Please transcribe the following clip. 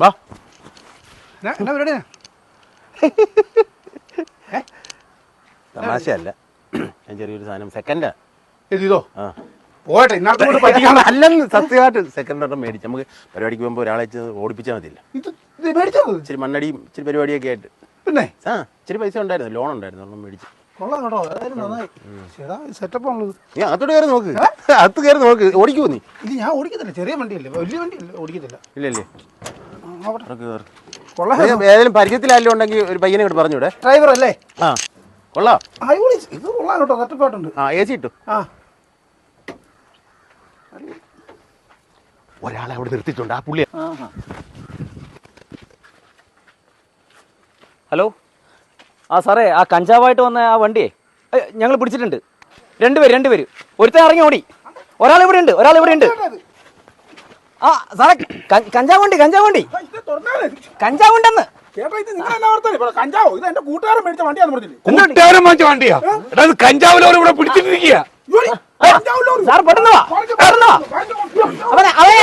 വാ. എന്നാ എന്നാ തമാശയല്ല. ഞാൻ ചെറിയൊരു സാധനം സെക്കൻഡ് ഇതോ ആ. പോട്ടെ ഇന്നത്തെ അല്ലെന്ന് സത്യമായിട്ട് സെക്കൻഡ് ഒരെണ്ണം മേടിച്ച്. നമുക്ക് പരിപാടിക്ക് പോകുമ്പോൾ ഒരാളെ ഓടിപ്പിച്ചാൽ മതിയില്ല. ഇച്ചിരി മണ്ണടിയും ഇച്ചിരി പരിപാടിയൊക്കെ ആയിട്ട്. പിന്നെ? ആ ഇച്ചിരി പൈസ ഉണ്ടായിരുന്നു ലോൺ ഉണ്ടായിരുന്നു മേടിച്ചു മേടിച്ച്. കൊള്ളാം കേട്ടോ. അതായത് നന്നായി. ചേട്ടാ സെറ്റപ്പ് ആണുള്ളത് നീ അകത്തോട്ട് കയറി നോക്ക്. അകത്ത് കയറി നോക്ക്. ഓടിക്കുമോ നീ. ഇത് ഞാൻ ഓടിക്കത്തില്ല. ചെറിയ വണ്ടിയല്ലേ. വലിയ വണ്ടിയല്ലേ. ഓടിക്കത്തില്ല. ഇല്ലല്ലേ. കൊള്ളാം ഏതെങ്കിലും പരിചയത്തിലായാലും ഉണ്ടെങ്കിൽ ഒരു പയ്യനെ ഇങ്ങോട്ട് പറഞ്ഞൂടെ ഡ്രൈവർ അല്ലേ? ആ കൊള്ളാം. അടിപൊളി. ഇത് കൊള്ളാം കേട്ടോ. സെറ്റപ്പായിട്ടുണ്ട് ആ എ സി ഇട്ടു. ആ. ഒരാളെ അവിടെ നിർത്തിയിട്ടുണ്ട്. ആ പുള്ളി. ഹലോ? ആ സാറേ ആ കഞ്ചാവായിട്ട് വന്ന ആ വണ്ടിയെ ഞങ്ങൾ പിടിച്ചിട്ടുണ്ട്. രണ്ടുപേര് രണ്ടുപേര് ഒരുത്തൻ ഇറങ്ങി ഓടി. ഒരാൾ ഇവിടെ ഉണ്ട് ഒരാൾ ഇവിടെ ഉണ്ട്. ആ സാറേ കഞ്ചാവ് വണ്ടി കഞ്ചാവ് വണ്ടി കഞ്ചാവ് ഉണ്ടെന്ന് ഇത് നിങ്ങൾ എന്നാ ഓർത്തേ കഞ്ചാവോ? ഇത് എന്റെ കൂട്ടുകാരൻ മേടിച്ച വണ്ടിയാ കഞ്ചാവ് ലോറി ഇവിടെ പിടിച്ചിട്ടിരിക്കുക ഇയ്യോടി, കഞ്ചാവ് ലോറി. സാർ പെട്ടെന്ന് വാ പെട്ടെന്ന് വാ അവനെ അവനെ